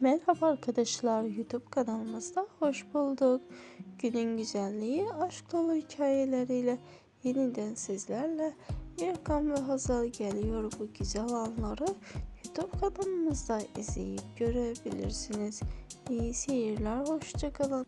Merhaba arkadaşlar YouTube kanalımızda hoş bulduk. Günün güzelliği aşk dolu hikayeleriyle yeniden sizlerle Erkan ve Hazal geliyor. Bu güzel anları YouTube kanalımızda izleyip görebilirsiniz. İyi seyirler, hoşçakalın.